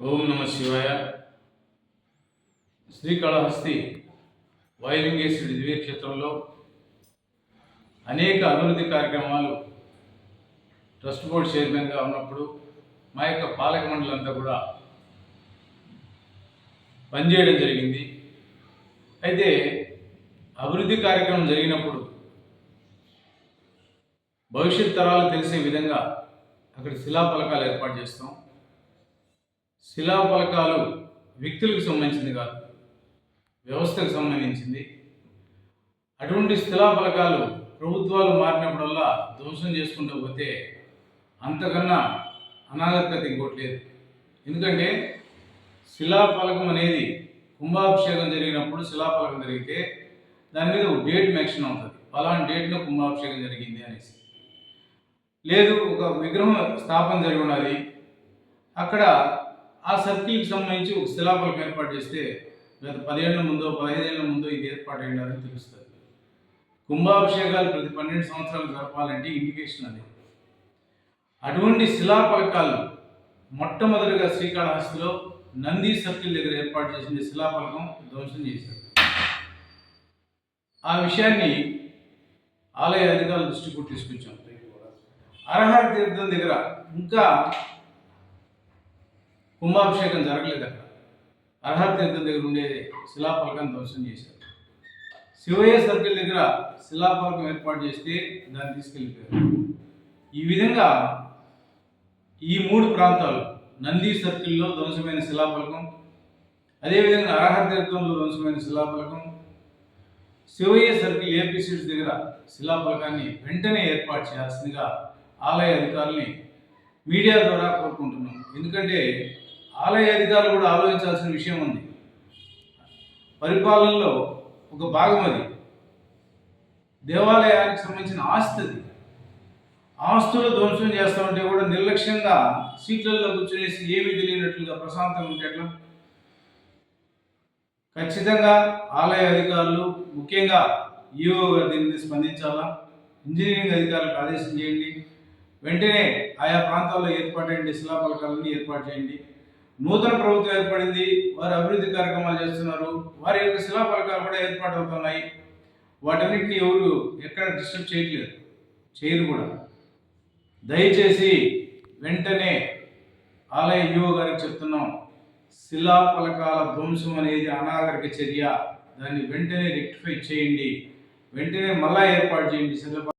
ఓం నమ శివాయ. శ్రీకాళహస్తి వాయులింగేశ్వరి దివ్యక్షేత్రంలో అనేక అభివృద్ధి కార్యక్రమాలు ట్రస్ట్ బోర్డు చైర్మన్గా ఉన్నప్పుడు మా యొక్క పాలక మండలి అంతా కూడా పనిచేయడం జరిగింది. అయితే అభివృద్ధి కార్యక్రమం జరిగినప్పుడు భవిష్యత్ తరాలు తెలిసే విధంగా అక్కడ శిలాఫలకాలు ఏర్పాటు చేస్తాం. శిలాఫలకాలు వ్యక్తులకు సంబంధించింది కాదు వ్యవస్థకు సంబంధించింది. అటువంటి శిలాఫలకాలు ప్రభుత్వాలు మారినప్పుడల్లా ధ్వంసం చేసుకుంటూ పోతే అంతకన్నా అనాగరికత ఇంకోటి లేదు. ఎందుకంటే శిలాఫలకం అనేది కుంభాభిషేకం జరిగినప్పుడు శిలాఫలకం జరిగితే దాని మీద ఒక డేట్ మెన్షన్ అవుతుంది. ఫలానా డేట్న కుంభాభిషేకం జరిగింది అనేసి. లేదు ఒక విగ్రహం స్థాపన జరిగి ఉన్నది. అక్కడ ఆ సర్కిల్కి సంబంధించి ఒక శిలాఫలకం ఏర్పాటు చేస్తే గత పదిహేళ్ళ ముందో పదిహేనేళ్ళ ముందో ఇది ఏర్పాటు అయినారని తెలుస్తుంది. కుంభాభిషేకాలు ప్రతి పన్నెండు సంవత్సరాలు జరపాలంటే ఇండికేషన్ అది. అటువంటి శిలాఫలకాలు మొట్టమొదటిగా శ్రీకాళహస్తిలో నంది సర్కిల్ దగ్గర ఏర్పాటు చేసిన శిలాఫలకం ధ్వంసం చేశారు. ఆ విషయాన్ని ఆలయ అధికారుల దృష్టికి తీసుకొచ్చాం. అర్హర తీర్థం దగ్గర ఇంకా కుంభాభిషేకం జరగలేదు అక్కడ. అర్హర తీర్థం దగ్గర ఉండే శిలాఫలకాన్ని ధ్వంసం చేశారు. శివయ్య సర్కిల్ దగ్గర శిలాఫలకం ఏర్పాటు చేస్తే దాన్ని తీసుకెళ్ళిపోయారు. ఈ విధంగా ఈ మూడు ప్రాంతాలు నంది సర్కిల్లో ధ్వంసమైన శిలాఫలకం అదేవిధంగా అర్హర తీర్థంలో ధ్వంసమైన శిలాఫలకం శివయ్య సర్కిల్ ఏపీ సీట్స్ దగ్గర శిలాఫలకాన్ని వెంటనే ఏర్పాటు చేయాల్సిందిగా ఆలయ అధికారుల్ని మీడియా ద్వారా కోరుకుంటున్నాం. ఎందుకంటే ఆలయ అధికారులు కూడా ఆలోచించాల్సిన విషయం ఉంది. పరిపాలనలో ఒక భాగం అది. దేవాలయానికి సంబంధించిన ఆస్తి అది. ఆస్తులు ధ్వంసం చేస్తూ ఉంటే కూడా నిర్లక్ష్యంగా సీట్లలో కూర్చునేసి ఏమీ తెలియనట్లుగా ప్రశాంతంగా ఉంటే ఎట్లా? ఖచ్చితంగా ఆలయ అధికారులు ముఖ్యంగా ఈఓ గారు దీనిని స్పందించాలా? ఇంజనీరింగ్ అధికారులకు ఆదేశం చేయండి. వెంటనే ఆయా ప్రాంతాల్లో ఏర్పాటైన శిలాఫలకాలని ఏర్పాటు చేయండి. నూతన ప్రభుత్వం ఏర్పడింది వారు అభివృద్ధి కార్యక్రమాలు చేస్తున్నారు వారి యొక్క శిలాఫలకాలు కూడా ఏర్పాటు అవుతున్నాయి వాటన్నిటిని ఎవరు ఎక్కడ డిస్టర్బ్ చేయట్లేదు చేయరు కూడా. దయచేసి వెంటనే ఆలయ యువ గారికి చెప్తున్నాం శిలాఫలకాల ధ్వంసం అనేది అనాగరిక చర్య దాన్ని వెంటనే రెక్టిఫై చేయండి వెంటనే మళ్ళా ఏర్పాటు చేయండి శిలా